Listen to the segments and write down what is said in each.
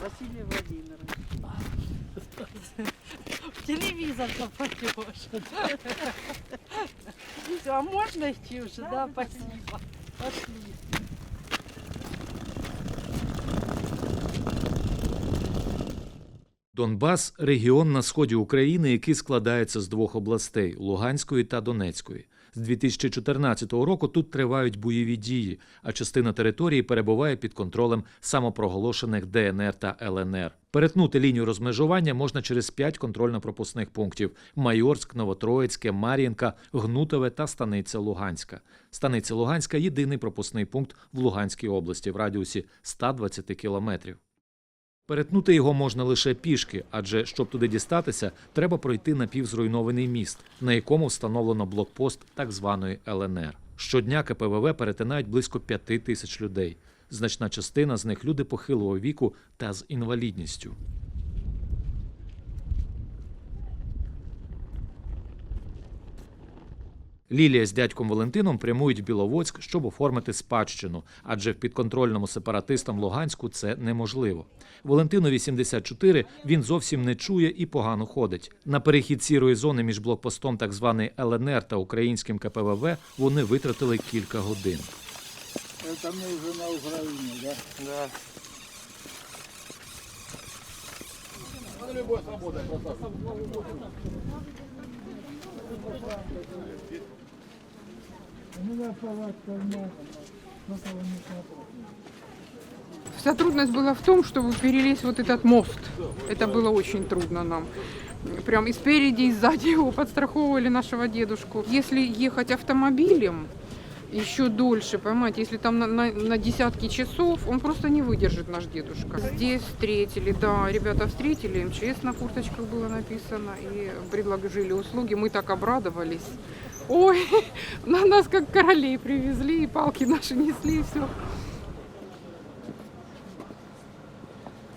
Василий Владимирович. Телевизор попадешь. Все, а можно идти уже? Да, спасибо. Пошли. Донбас регіон на сході України, який складається з двох областей Луганської та Донецької. З 2014 року тут тривають бойові дії, а частина території перебуває під контролем самопроголошених ДНР та ЛНР. Перетнути лінію розмежування можна через п'ять контрольно-пропускних пунктів: Майорськ, Новотроїцьке, Мар'їнка, Гнутове та Станиця Луганська. Станиця Луганська єдиний пропускний пункт в Луганській області в радіусі 120 кілометрів. Перетнути його можна лише пішки, адже щоб туди дістатися, треба пройти напівзруйнований міст, на якому встановлено блокпост так званої ЛНР. Щодня КПВВ перетинають близько п'яти тисяч людей. Значна частина з них люди похилого віку та з інвалідністю. Лілія з дядьком Валентином прямують в Біловодськ, щоб оформити спадщину, адже в підконтрольному сепаратистам Луганську це неможливо. Валентинові 74, він зовсім не чує і погано ходить. На перехід сірої зони між блокпостом так званий ЛНР та українським КПВВ вони витратили кілька годин. Это мы уже на Украине, да? Да. Меня палатка на Вся трудность была в том, чтобы перелезть вот этот мост. Это было очень трудно нам. Прям и спереди, и сзади его подстраховывали нашего дедушку. Если ехать автомобилем, еще дольше, понимаете, если там на, на- на десятки часов, он просто не выдержит наш дедушка. Здесь встретили, да, ребята встретили, МЧС на курточках было написано, и предложили услуги, мы так обрадовались. Ой, на нас как королей привезли, и палки наши несли, и все.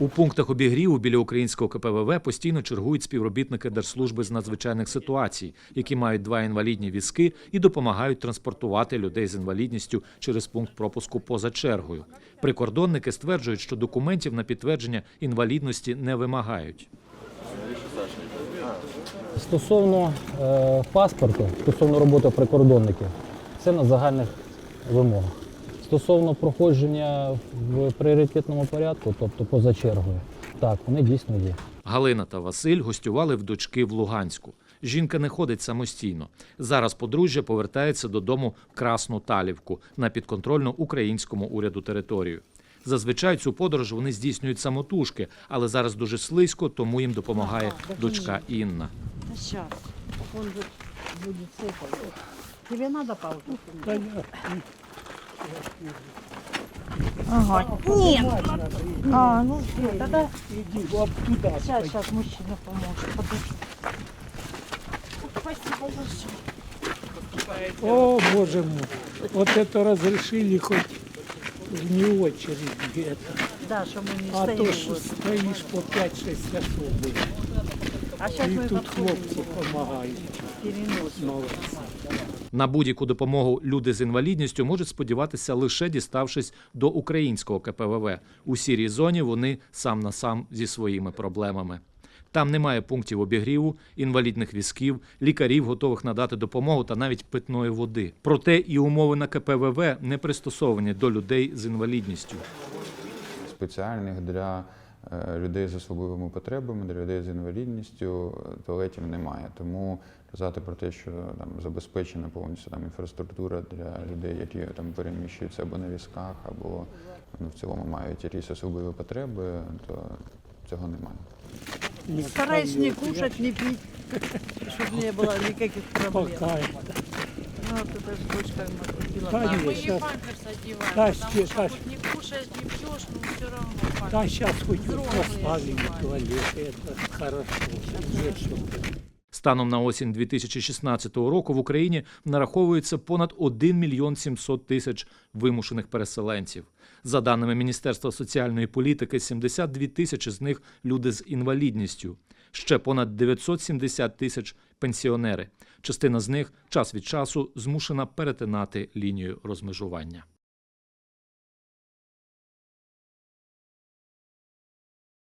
У пунктах обігріву біля українського КПВВ постійно чергують співробітники Держслужби з надзвичайних ситуацій, які мають два інвалідні візки і допомагають транспортувати людей з інвалідністю через пункт пропуску поза чергою. Прикордонники стверджують, що документів на підтвердження інвалідності не вимагають. Стосовно е, паспорту, стосовно роботи прикордонників, це на загальних вимогах. Стосовно проходження в пріоритетному порядку, тобто поза чергою, так, вони дійсно є. Галина та Василь гостювали в дочки в Луганську. Жінка не ходить самостійно. Зараз подружжя повертається додому в Красну Талівку на підконтрольну українському уряду територію. Зазвичай цю подорож вони здійснюють самотужки, але зараз дуже слизько, тому їм допомагає дочка Інна. Да сейчас. Он будет цепать. Тебе надо палку? Ага. Нет. А, ну все, тогда иди вот туда. сейчас, сейчас мужчина поможет. Подожди. Спасибо большое. О, боже мой. Вот это разрешили хоть вне очередь где-то. Да, что мы не А стоим. то, что вот. стоишь по 5-6 часов. блин. А сейчас И мы тут подходим, хлопцы помогают. переносим. Молодцы. На будь-яку допомогу люди з інвалідністю можуть сподіватися лише діставшись до українського КПВВ. У сірій зоні вони сам на сам зі своїми проблемами. Там немає пунктів обігріву, інвалідних візків, лікарів, готових надати допомогу та навіть питної води. Проте і умови на КПВВ не пристосовані до людей з інвалідністю. спеціальних для е, людей з особливими потребами, для людей з інвалідністю е, туалетів немає. Тому казати про те, що там забезпечена повністю там інфраструктура для людей, які там переміщуються або на візках, або ну, в цілому мають якісь особливі потреби, то цього немає. Не Стараюсь не встаёт, кушать, не пить, чтобы не было никаких я проблем. Пока. Ну, вот это с дочкой мы купила. Да, папу. нет, щас- памперс одеваем, Да, потому щас- что щас. хоть не кушаешь, не пьешь, но все равно памперс. Да, сейчас хоть Взрослые поставили одевают. туалет, это хорошо. Уже что-то. Станом на осінь 2016 року в Україні нараховується понад 1 мільйон 700 тисяч вимушених переселенців. За даними Міністерства соціальної політики, 72 тисячі з них люди з інвалідністю. Ще понад 970 тисяч пенсіонери. Частина з них час від часу змушена перетинати лінію розмежування.